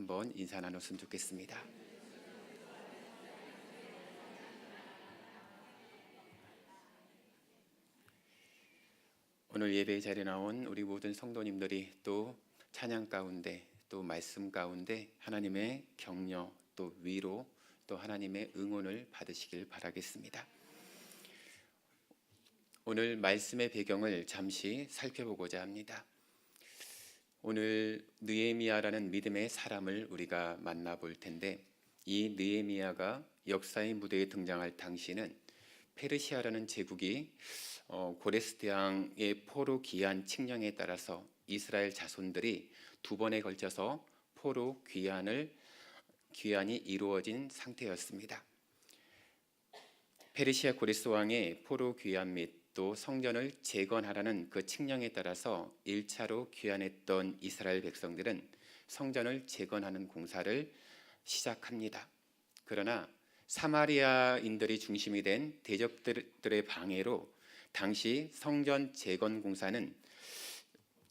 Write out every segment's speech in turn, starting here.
한번 인사 나눴으면 좋겠습니다. 오늘 예배 자리에 나온 우리 모든 성도님들이 또 찬양 가운데 또 말씀 가운데 하나님의 격려 또 위로 또 하나님의 응원을 받으시길 바라겠습니다. 오늘 말씀의 배경을 잠시 살펴보고자 합니다. 오늘 느에미아라는 믿음의 사람을 우리가 만나볼 텐데 이 느에미아가 역사의 무대에 등장할 당시는 페르시아라는 제국이 어, 고레스 대왕의 포로 귀환 칙령에 따라서 이스라엘 자손들이 두 번에 걸쳐서 포로 귀환을 귀환이 이루어진 상태였습니다. 페르시아 고레스 왕의 포로 귀환 및 또 성전을 재건하라는 그 칙령에 따라서 1차로 귀환했던 이스라엘 백성들은 성전을 재건하는 공사를 시작합니다. 그러나 사마리아인들이 중심이 된 대적들의 방해로 당시 성전 재건 공사는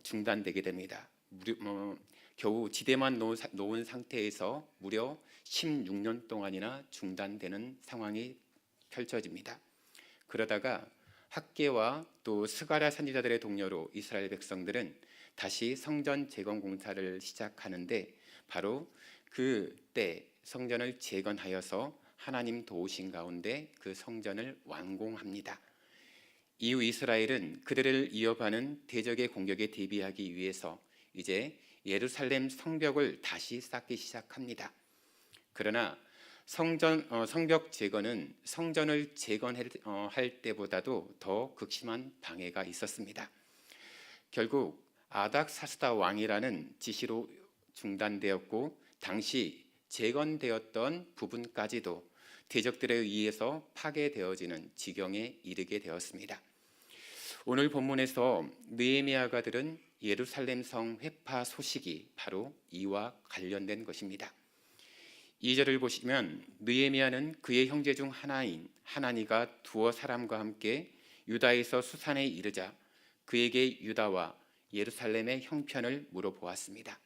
중단되게 됩니다. 무려, 어, 겨우 지대만 놓은 상태에서 무려 16년 동안이나 중단되는 상황이 펼쳐집니다. 그러다가 학계와 또 스가랴 선지자들의 동료로 이스라엘 백성들은 다시 성전 재건 공사를 시작하는데 바로 그때 성전을 재건하여서 하나님 도우신 가운데 그 성전을 완공합니다. 이후 이스라엘은 그들을 이어가는 대적의 공격에 대비하기 위해서 이제 예루살렘 성벽을 다시 쌓기 시작합니다. 그러나 성전 어, 성벽 재건은 성전을 재건할 어, 때보다도 더 극심한 방해가 있었습니다. 결국 아닥사스다 왕이라는 지시로 중단되었고 당시 재건되었던 부분까지도 대적들에 의해서 파괴되어지는 지경에 이르게 되었습니다. 오늘 본문에서 느헤미야가 들은 예루살렘 성 회파 소식이 바로 이와 관련된 것입니다. 2절을 보시면 느헤미야는 그의 형제 중 하나인 하나니가 두어 사람과 함께 유다에서 수산에 이르자 그에게 유다와 예루살렘의 형편을 물어보았습니다.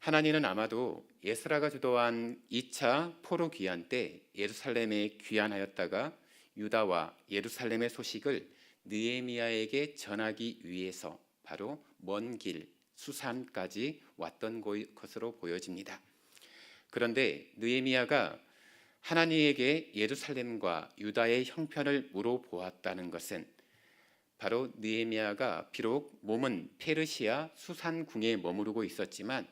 하나님은 아마도 예스라가 주도한 2차 포로 귀환 때 예루살렘에 귀환하였다가 유다와 예루살렘의 소식을 느헤미야에게 전하기 위해서 바로 먼 길 수산까지 왔던 것으로 보여집니다. 그런데 느헤미야가 하나님에게 예루살렘과 유다의 형편을 물어보았다는 것은 바로 느헤미야가 비록 몸은 페르시아 수산궁에 머무르고 있었지만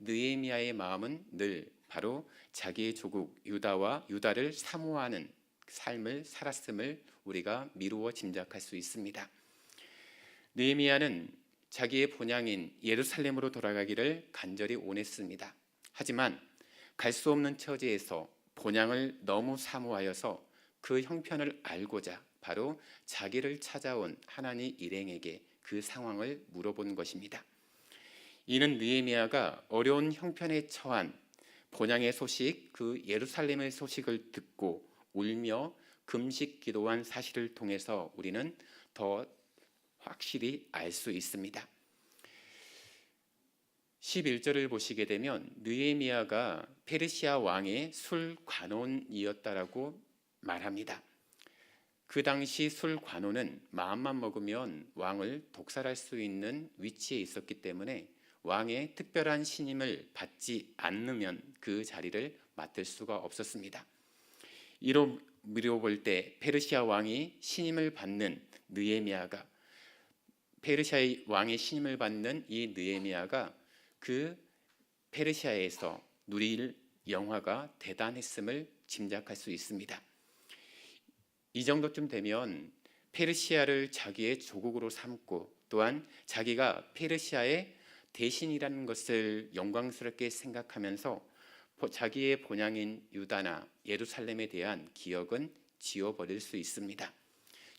느헤미야의 마음은 늘 바로 자기의 조국 유다와 유다를 사모하는 삶을 살았음을 우리가 미루어 짐작할 수 있습니다. 느헤미야는 자기의 본향인 예루살렘으로 돌아가기를 간절히 원했습니다. 하지만 갈 수 없는 처지에서 본향을 너무 사모하여서 그 형편을 알고자 바로 자기를 찾아온 하나님 일행에게 그 상황을 물어본 것입니다. 이는 느헤미야가 어려운 형편에 처한 본향의 소식, 그 예루살렘의 소식을 듣고 울며 금식 기도한 사실을 통해서 우리는 더 확실히 알 수 있습니다. 11절을 보시게 되면 느헤미야가 페르시아 왕의 술 관원이었다라고 말합니다. 그 당시 술 관원은 마음만 먹으면 왕을 독살할 수 있는 위치에 있었기 때문에 왕의 특별한 신임을 받지 않으면 그 자리를 맡을 수가 없었습니다. 이로 미뤄볼 때 페르시아 왕이 신임을 받는 느헤미야가 페르시아의 왕의 신임을 받는 이 느헤미야가 그 페르시아에서 누릴 영화가 대단했음을 짐작할 수 있습니다. 이 정도쯤 되면 페르시아를 자기의 조국으로 삼고 또한 자기가 페르시아의 대신이라는 것을 영광스럽게 생각하면서 자기의 본향인 유다나 예루살렘에 대한 기억은 지워버릴 수 있습니다.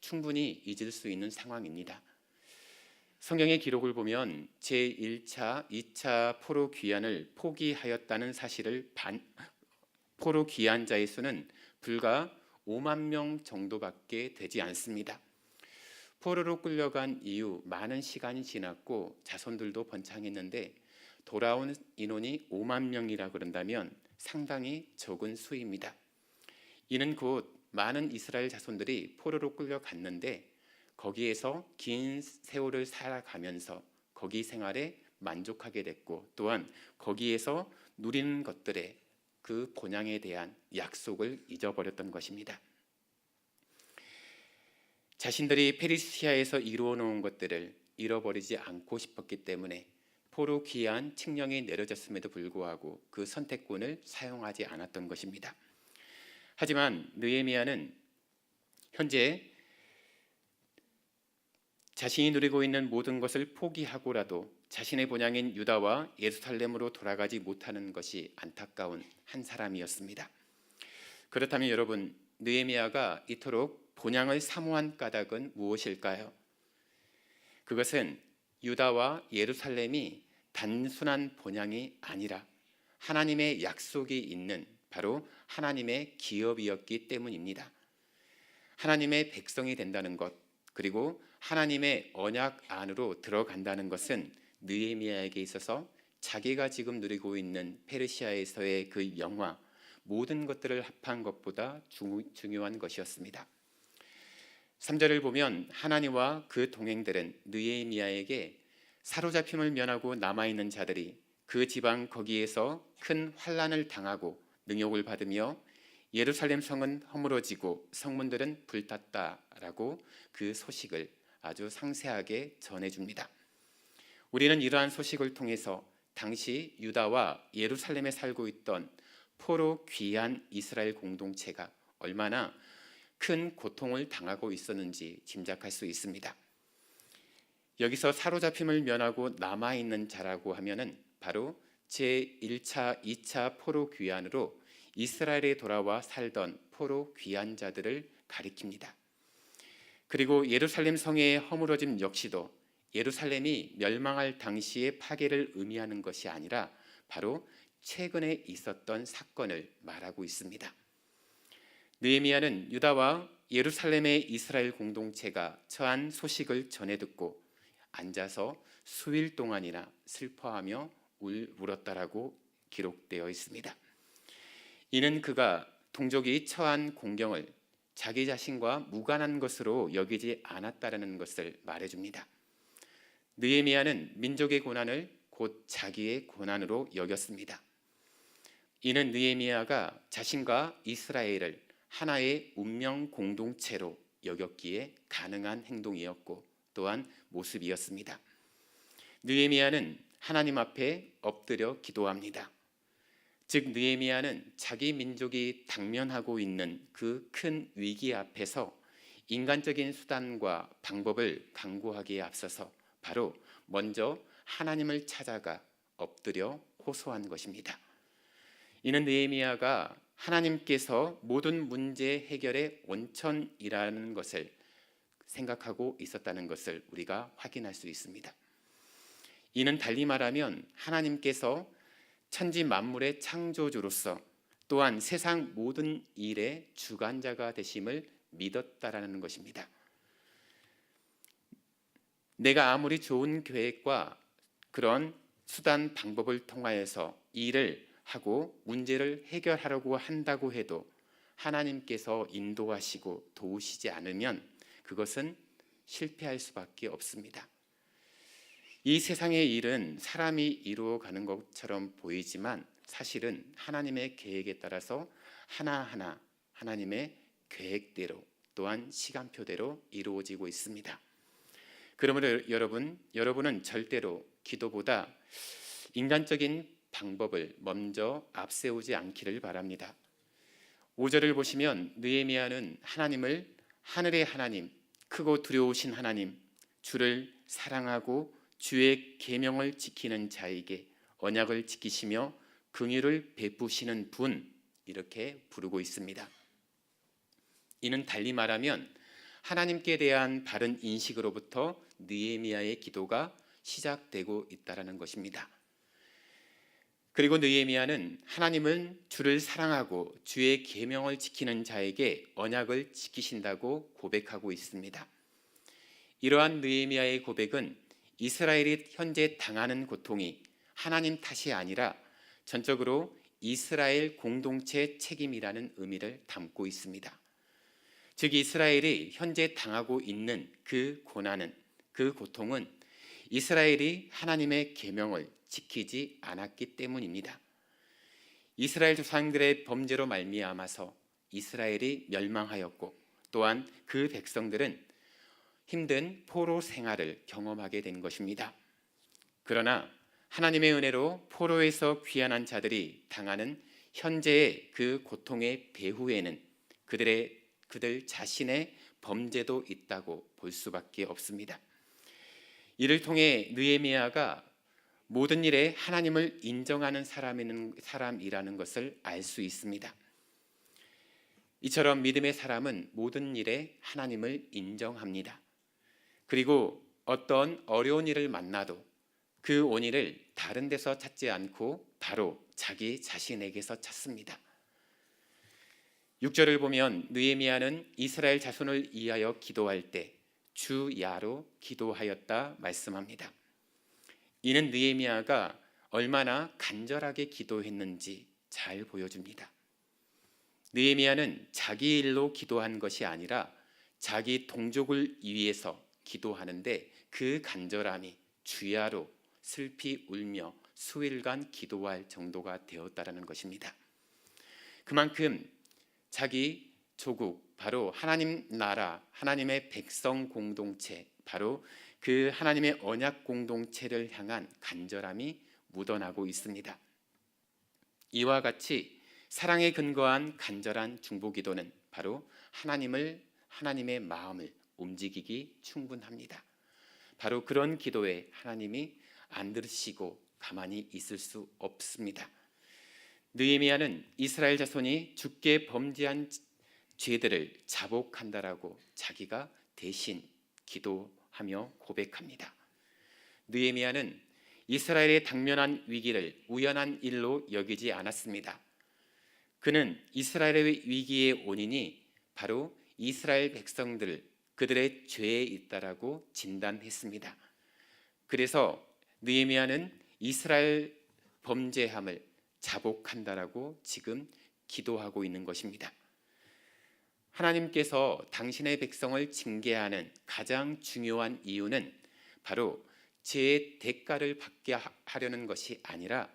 충분히 잊을 수 있는 상황입니다. 성경의 기록을 보면 제1차, 2차 포로 귀환을 포기하였다는 사실을 반, 포로 귀환 자의 수는 불과 5만 명 정도밖에 되지 않습니다. 포로로 끌려간 이후 많은 시간이 지났고 자손들도 번창했는데 돌아온 인원이 5만 명이라 그런다면 상당히 적은 수입니다. 이는 곧 많은 이스라엘 자손들이 포로로 끌려갔는데 거기에서 긴 세월을 살아가면서 거기 생활에 만족하게 됐고 또한 거기에서 누리는 것들의 그 본향에 대한 약속을 잊어버렸던 것입니다. 자신들이 페르시아에서 이루어 놓은 것들을 잃어버리지 않고 싶었기 때문에 포로 귀한 칙령이 내려졌음에도 불구하고 그 선택권을 사용하지 않았던 것입니다. 하지만 느헤미야는 현재 자신이 누리고 있는 모든 것을 포기하고라도 자신의 본향인 유다와 예루살렘으로 돌아가지 못하는 것이 안타까운 한 사람이었습니다. 그렇다면 여러분 느헤미야가 이토록 본향을 사모한 까닭은 무엇일까요? 그것은 유다와 예루살렘이 단순한 본향이 아니라 하나님의 약속이 있는 바로 하나님의 기업이었기 때문입니다. 하나님의 백성이 된다는 것 그리고 하나님의 언약 안으로 들어간다는 것은 느헤미야에게 있어서 자기가 지금 누리고 있는 페르시아에서의 그 영화 모든 것들을 합한 것보다 중 요한 것이었습니다. 3절을 보면 하나님과 그 동행들은 느헤미야에게 사로잡힘을 면하고 남아 있는 자들이 그 지방 거기에서 큰 환란을 당하고 능욕을 받으며 예루살렘 성은 허물어지고 성문들은 불탔다라고 그 소식을 아주 상세하게 전해 줍니다. 우리는 이러한 소식을 통해서 당시 유다와 예루살렘에 살고 있던 포로 귀한 이스라엘 공동체가 얼마나 큰 고통을 당하고 있었는지 짐작할 수 있습니다. 여기서 사로잡힘을 면하고 남아 있는 자라고 하면은 바로 제 1차, 2차 포로 귀환으로 이스라엘에 돌아와 살던 포로 귀환자들을 가리킵니다. 그리고 예루살렘 성의 허물어짐 역시도 예루살렘이 멸망할 당시의 파괴를 의미하는 것이 아니라 바로 최근에 있었던 사건을 말하고 있습니다. 느헤미야는 유다와 예루살렘의 이스라엘 공동체가 처한 소식을 전해 듣고 앉아서 수일 동안이나 슬퍼하며 울, 울었다라고 기록되어 있습니다. 이는 그가 동족이 처한 공경을 자기 자신과 무관한 것으로 여기지 않았다라는 것을 말해줍니다. 느헤미야는 민족의 고난을 곧 자기의 고난으로 여겼습니다. 이는 느헤미야가 자신과 이스라엘을 하나의 운명 공동체로 여겼기에 가능한 행동이었고 또한 모습이었습니다. 느헤미야는 하나님 앞에 엎드려 기도합니다. 즉 느헤미야는 자기 민족이 당면하고 있는 그 큰 위기 앞에서 인간적인 수단과 방법을 강구하기에 앞서서 바로 먼저 하나님을 찾아가 엎드려 호소한 것입니다. 이는 느헤미야가 하나님께서 모든 문제 해결의 원천이라는 것을 생각하고 있었다는 것을 우리가 확인할 수 있습니다. 이는 달리 말하면 하나님께서 천지 만물의 창조주로서 또한 세상 모든 일의 주관자가 되심을 믿었다라는 것입니다. 내가 아무리 좋은 계획과 그런 수단 방법을 통하여서 일을 하고 문제를 해결하려고 한다고 해도 하나님께서 인도하시고 도우시지 않으면 그것은 실패할 수밖에 없습니다. 이 세상의 일은 사람이 이루어가는 것처럼 보이지만 사실은 하나님의 계획에 따라서 하나하나 하나님의 계획대로 또한 시간표대로 이루어지고 있습니다. 그러므로 여러분, 여러분은 절대로 기도보다 인간적인 방법을 먼저 앞세우지 않기를 바랍니다. 5절을 보시면 느헤미야는 하나님을 하늘의 하나님, 크고 두려우신 하나님, 주를 사랑하고 주의 계명을 지키는 자에게 언약을 지키시며 긍휼을 베푸시는 분 이렇게 부르고 있습니다. 이는 달리 말하면 하나님께 대한 바른 인식으로부터 느헤미야의 기도가 시작되고 있다라는 것입니다. 그리고 느헤미야는 하나님은 주를 사랑하고 주의 계명을 지키는 자에게 언약을 지키신다고 고백하고 있습니다. 이러한 느헤미야의 고백은 이스라엘이 현재 당하는 고통이 하나님 탓이 아니라 전적으로 이스라엘 공동체 책임이라는 의미를 담고 있습니다. 즉 이스라엘이 현재 당하고 있는 그 고난은 그 고통은 이스라엘이 하나님의 계명을 지키지 않았기 때문입니다. 이스라엘 조상들의 범죄로 말미암아서 이스라엘이 멸망하였고 또한 그 백성들은 힘든 포로 생활을 경험하게 된 것입니다. 그러나 하나님의 은혜로 포로에서 귀환한 자들이 당하는 현재의 그 고통의 배후에는 그들의 그들 자신의 범죄도 있다고 볼 수밖에 없습니다. 이를 통해 느헤미야가 모든 일에 하나님을 인정하는 사람이라는 것을 알 수 있습니다. 이처럼 믿음의 사람은 모든 일에 하나님을 인정합니다. 그리고 어떤 어려운 일을 만나도 그 원인을 다른 데서 찾지 않고 바로 자기 자신에게서 찾습니다. 6절을 보면 느헤미야는 이스라엘 자손을 위하여 기도할 때 주야로 기도하였다 말씀합니다. 이는 느헤미야가 얼마나 간절하게 기도했는지 잘 보여줍니다. 느헤미야는 자기 일로 기도한 것이 아니라 자기 동족을 위해서 기도하는데 그 간절함이 주야로 슬피 울며 수일간 기도할 정도가 되었다라는 것입니다. 그만큼 자기 조국 바로 하나님 나라 하나님의 백성 공동체 바로 그 하나님의 언약 공동체를 향한 간절함이 묻어나고 있습니다. 이와 같이 사랑에 근거한 간절한 중보 기도는 바로 하나님을 하나님의 마음을 움직이기 충분합니다. 바로 그런 기도에 하나님이 안 들으시고 가만히 있을 수 없습니다. 느헤미야는 이스라엘 자손이 죽게 범죄한 죄들을 자복한다라고 자기가 대신 기도하며 고백합니다. 느헤미야는 이스라엘의 당면한 위기를 우연한 일로 여기지 않았습니다. 그는 이스라엘의 위기의 원인이 바로 이스라엘 백성들 그들의 죄에 있다라고 진단했습니다. 그래서 느헤미야는 이스라엘 범죄함을 자복한다라고 지금 기도하고 있는 것입니다. 하나님께서 당신의 백성을 징계하는 가장 중요한 이유는 바로 죄의 대가를 받게 하려는 것이 아니라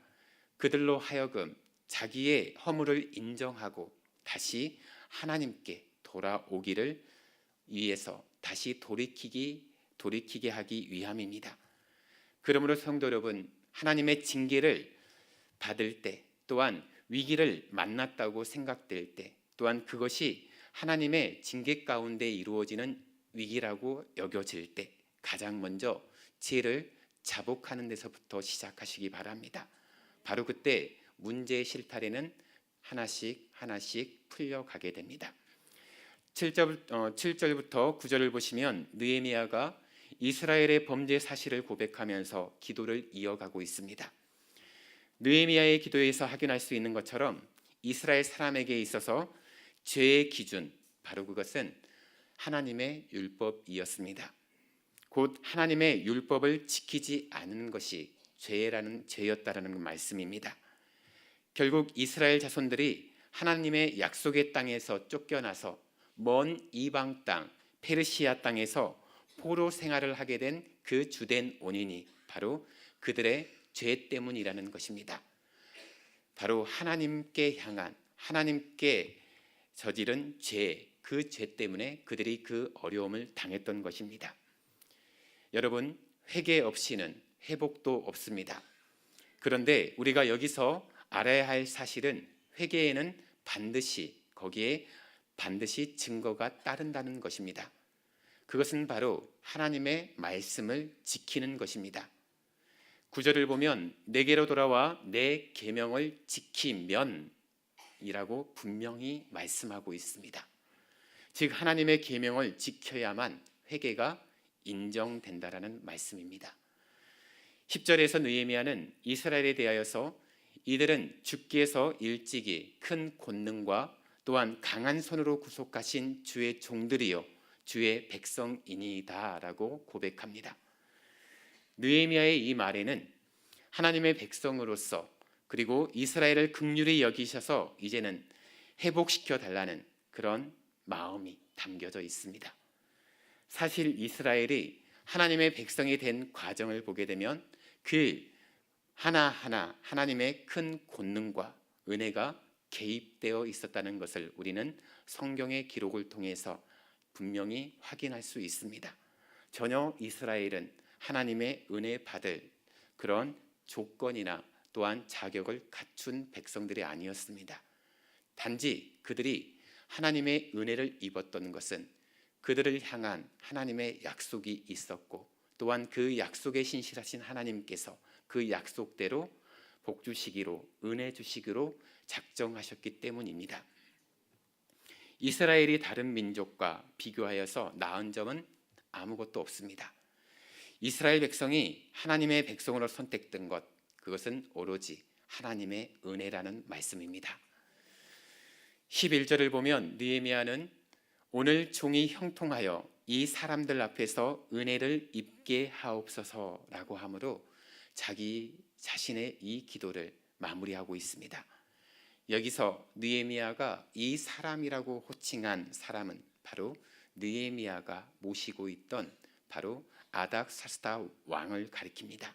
그들로 하여금 자기의 허물을 인정하고 다시 하나님께 돌아오기를 위해서 다시 돌이키기 돌이키게 하기 위함입니다. 그러므로 성도 여러분, 하나님의 징계를 받을 때 또한 위기를 만났다고 생각될 때 또한 그것이 하나님의 징계 가운데 이루어지는 위기라고 여겨질 때 가장 먼저 죄를 자복하는 데서부터 시작하시기 바랍니다. 바로 그때 문제의 실타래는 하나씩 하나씩 풀려가게 됩니다. 7절, 어, 7절부터 9절을 보시면 느헤미야가 이스라엘의 범죄 사실을 고백하면서 기도를 이어가고 있습니다. 느헤미야의 기도에서 확인할 수 있는 것처럼 이스라엘 사람에게 있어서 죄의 기준 바로 그것은 하나님의 율법이었습니다. 곧 하나님의 율법을 지키지 않은 것이 죄라는 죄였다라는 말씀입니다. 결국 이스라엘 자손들이 하나님의 약속의 땅에서 쫓겨나서 먼 이방 땅 페르시아 땅에서 포로 생활을 하게 된 그 주된 원인이 바로 그들의 죄 때문이라는 것입니다. 바로 하나님께 향한 하나님께 저지른 죄, 그 죄 때문에 그들이 그 어려움을 당했던 것입니다. 여러분, 회개 없이는 회복도 없습니다. 그런데 우리가 여기서 알아야 할 사실은 회개에는 반드시 거기에 반드시 증거가 따른다는 것입니다. 그것은 바로 하나님의 말씀을 지키는 것입니다. 구절을 보면 내게로 돌아와 내 계명을 지키면이라고 분명히 말씀하고 있습니다. 즉 하나님의 계명을 지켜야만 회개가 인정된다라는 말씀입니다. 10절에서 느헤미야는 이스라엘에 대하여서 이들은 주께서 일찍이 큰 권능과 또한 강한 손으로 구속하신 주의 종들이요 주의 백성이니다라고 고백합니다. 느헤미야의 이 말에는 하나님의 백성으로서 그리고 이스라엘을 극률히 여기셔서 이제는 회복시켜 달라는 그런 마음이 담겨져 있습니다. 사실 이스라엘이 하나님의 백성이 된 과정을 보게 되면 그 하나하나 하나님의 큰 권능과 은혜가 개입되어 있었다는 것을 우리는 성경의 기록을 통해서 분명히 확인할 수 있습니다. 전혀 이스라엘은 하나님의 은혜 받을 그런 조건이나 또한 자격을 갖춘 백성들이 아니었습니다. 단지 그들이 하나님의 은혜를 입었던 것은 그들을 향한 하나님의 약속이 있었고 또한 그 약속에 신실하신 하나님께서 그 약속대로 복 주시기로 은혜 주시기로 작정하셨기 때문입니다. 이스라엘이 다른 민족과 비교하여서 나은 점은 아무것도 없습니다. 이스라엘 백성이 하나님의 백성으로 선택된 것 그것은 오로지 하나님의 은혜라는 말씀입니다. 11절을 보면 느헤미야는 오늘 종이 형통하여 이 사람들 앞에서 은혜를 입게 하옵소서라고 하므로 자기 자신의 이 기도를 마무리하고 있습니다. 여기서 느헤미야가 이 사람이라고 호칭한 사람은 바로 느헤미야가 모시고 있던 바로 아닥사스다 왕을 가리킵니다.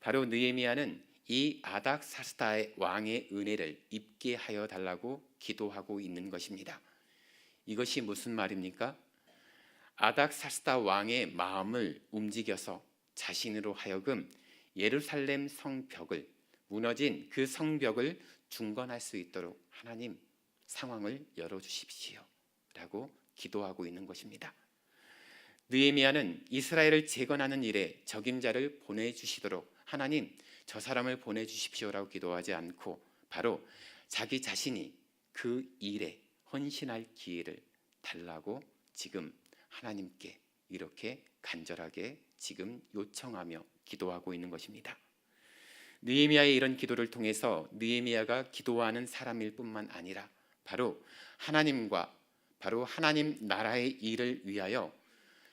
바로 느헤미야는 이 아닥사스다의 왕의 은혜를 입게 하여 달라고 기도하고 있는 것입니다. 이것이 무슨 말입니까? 아닥사스다 왕의 마음을 움직여서 자신으로 하여금 예루살렘 성벽을 무너진 그 성벽을 중건할 수 있도록 하나님 상황을 열어 주십시오라고 기도하고 있는 것입니다. 느헤미야는 이스라엘을 재건하는 일에 적임자를 보내 주시도록 하나님 저 사람을 보내 주십시오라고 기도하지 않고 바로 자기 자신이 그 일에 헌신할 기회를 달라고 지금 하나님께 이렇게 간절하게 지금 요청하며 기도하고 있는 것입니다. 느헤미야의 이런 기도를 통해서 느헤미야가 기도하는 사람일 뿐만 아니라 바로 하나님과 바로 하나님 나라의 일을 위하여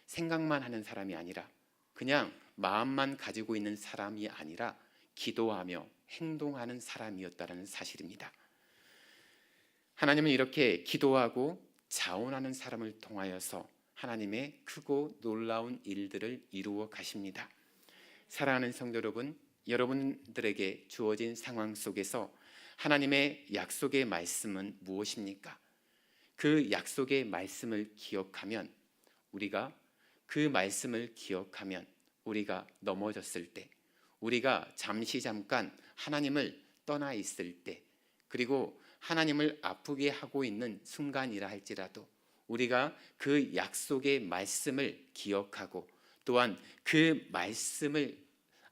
생각만 하는 사람이 아니라 그냥 마음만 가지고 있는 사람이 아니라 기도하며 행동하는 사람이었다는 사실입니다. 하나님은 이렇게 기도하고 자원하는 사람을 통하여서 하나님의 크고 놀라운 일들을 이루어 가십니다. 사랑하는 성도 여러분, 여러분들에게 주어진 상황 속에서 하나님의 약속의 말씀은 무엇입니까? 그 약속의 말씀을 기억하면 우리가 그 말씀을 기억하면 우리가 넘어졌을 때 우리가 잠시 잠깐 하나님을 떠나 있을 때 그리고 하나님을 아프게 하고 있는 순간이라 할지라도 우리가 그 약속의 말씀을 기억하고 또한 그 말씀을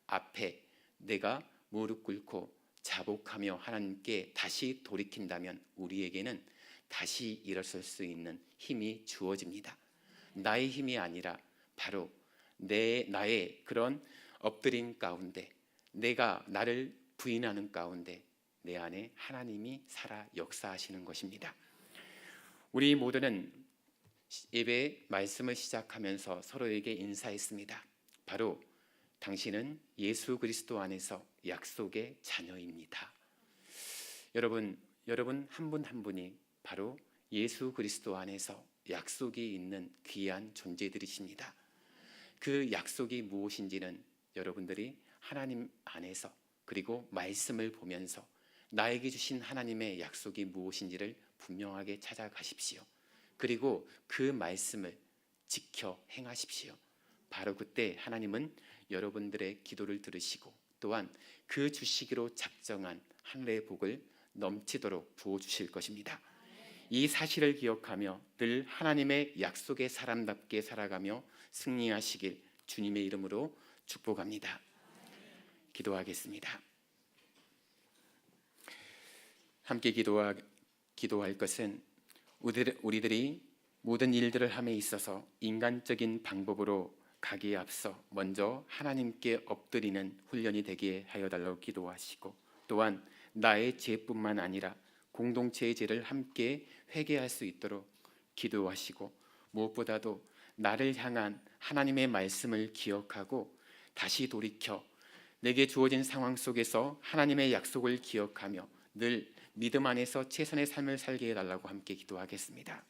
앞에 내가 무릎 꿇고 자복하며 하나님께 다시 돌이킨다면 우리에게는 다시 일어설 수 있는 힘이 주어집니다. 나의 힘이 아니라 바로 내 나의 그런 엎드림 가운데 내가 나를 부인하는 가운데 내 안에 하나님이 살아 역사하시는 것입니다. 우리 모두는 예배 말씀을 시작하면서 서로에게 인사했습니다. 바로 당신은 예수 그리스도 안에서 약속의 자녀입니다. 여러분, 여러분 한 분 한 분이 바로 예수 그리스도 안에서 약속이 있는 귀한 존재들이십니다. 그 약속이 무엇인지는 여러분들이 하나님 안에서 그리고 말씀을 보면서 나에게 주신 하나님의 약속이 무엇인지를 분명하게 찾아가십시오. 그리고 그 말씀을 지켜 행하십시오. 바로 그때 하나님은 여러분들의 기도를 들으시고 또한 그 주시기로 작정한 하늘의 복을 넘치도록 부어 주실 것입니다. 이 사실을 기억하며 늘 하나님의 약속의 사람답게 살아가며 승리하시길 주님의 이름으로 축복합니다. 기도하겠습니다. 함께 기도하, 기도할 것은 우리들이 모든 일들을 함에 있어서 인간적인 방법으로 가기에 앞서 먼저 하나님께 엎드리는 훈련이 되게 하여 달라고 기도하시고 또한 나의 죄뿐만 아니라 공동체의 죄를 함께 회개할 수 있도록 기도하시고 무엇보다도 나를 향한 하나님의 말씀을 기억하고 다시 돌이켜 내게 주어진 상황 속에서 하나님의 약속을 기억하며 늘 믿음 안에서 최선의 삶을 살게 해달라고 함께 기도하겠습니다.